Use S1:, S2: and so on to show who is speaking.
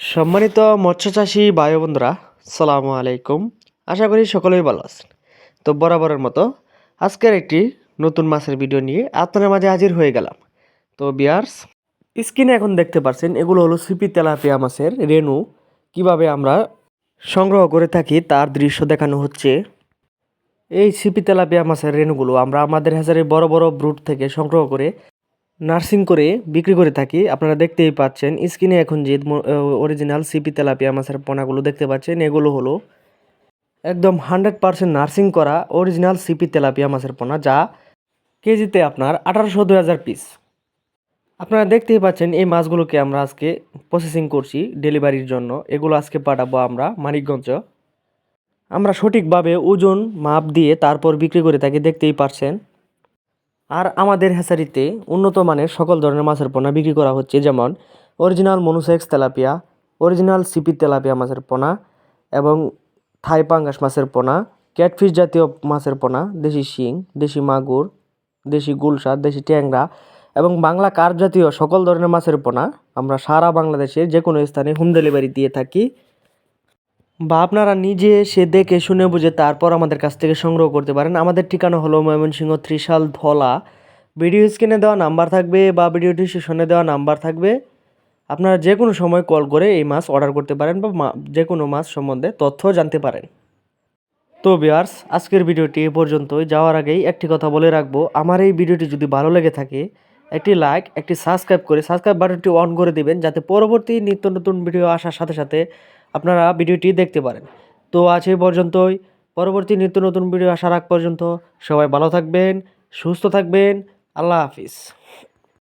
S1: সম্মানিত মৎস্য চাষী ভাই বন্ধুরা সালামু আলাইকুম। আশা করি সকলেই ভালো আছেন। তো বরাবরের মতো আজকের একটি নতুন মাছের ভিডিও নিয়ে আপনাদের মাঝে হাজির হয়ে গেলাম। তো বিয়ার্স, স্ক্রিনে এখন দেখতে পাচ্ছেন এগুলো হলো সিপি তেলাপিয়া মাছের রেণু। কীভাবে আমরা সংগ্রহ করে থাকি, তার দৃশ্য দেখানো হচ্ছে। এই সিপি তেলাপিয়া মাছের রেণুগুলো আমরা আমাদের হাজারে বড় বড় ব্রুট থেকে সংগ্রহ করে নার্সিং করে বিক্রি করে থাকি। আপনারা দেখতেই পাচ্ছেন, স্ক্রিনে এখন যে অরিজিনাল সিপি তেলাপিয়া মাছের পোনাগুলো দেখতে পাচ্ছেন, এগুলো হলো একদম হান্ড্রেড পার্সেন্ট নার্সিং করা অরিজিনাল সিপি তেলাপিয়া মাছের পোনা, যা কেজিতে আপনার আঠারোশো দুই হাজার পিস আপনারা দেখতেই পাচ্ছেন, এই মাছগুলোকে আমরা আজকে প্রসেসিং করছি ডেলিভারির জন্য। এগুলো আজকে পাঠাবো আমরা মানিকগঞ্জ। আমরা সঠিকভাবে ওজন মাপ দিয়ে তারপর বিক্রি করে থাকি, দেখতেই পারছেন আর আমাদের হ্যাচারিতে উন্নত মানের সকল ধরনের মাছের পোনা বিক্রি করা হচ্ছে, যেমন original monosex tilapia original CP tilapia মাছের পোনা এবং থাই পাঙ্গাস মাছের পোনা ক্যাটফিশ জাতীয় মাছের পোনা, দেশি শিং, দেশি মাগুর, দেশি গুলশা দেশি ট্যাংরা এবং বাংলা কার্প জাতীয় সকল ধরনের মাছের পোনা আমরা সারা বাংলাদেশের যে কোনো স্থানে হোম ডেলিভারি দিয়ে থাকি। বা আপনারা নিজে এসে দেখে শুনে বুঝে তারপর আমাদের কাছ থেকে সংগ্রহ করতে পারেন। আমাদের ঠিকানা হলো ময়মনসিংহ ত্রিশাল ধলা। ভিডিও স্ক্রিনে দেওয়া নাম্বার থাকবে বা ভিডিও ডিসক্রিপশনে দেওয়া নাম্বার থাকবে। আপনারা যে কোনো সময় কল করে এই মাছ অর্ডার করতে পারেন বা যে কোনো মাছ সম্বন্ধে তথ্য জানতে পারেন। তো বিয়ার্স আজকের ভিডিওটি এ পর্যন্তই। যাওয়ার আগেই একটি কথা বলে রাখব, আমার এই ভিডিওটি যদি ভালো লেগে থাকে একটি লাইক একটি সাবস্ক্রাইব করে সাবস্ক্রাইব বাটনটি অন করে দেবেন যাতে পরবর্তী নিত্য নতুন ভিডিও আসার সাথে সাথে আপনারা ভিডিওটি দেখতে পারেন। তো আজ এই পর্যন্তই। পরবর্তী নিত্য নতুন ভিডিও আসার আগ পর্যন্ত সবাই ভালো থাকবেন, সুস্থ থাকবেন। আল্লাহ হাফিজ।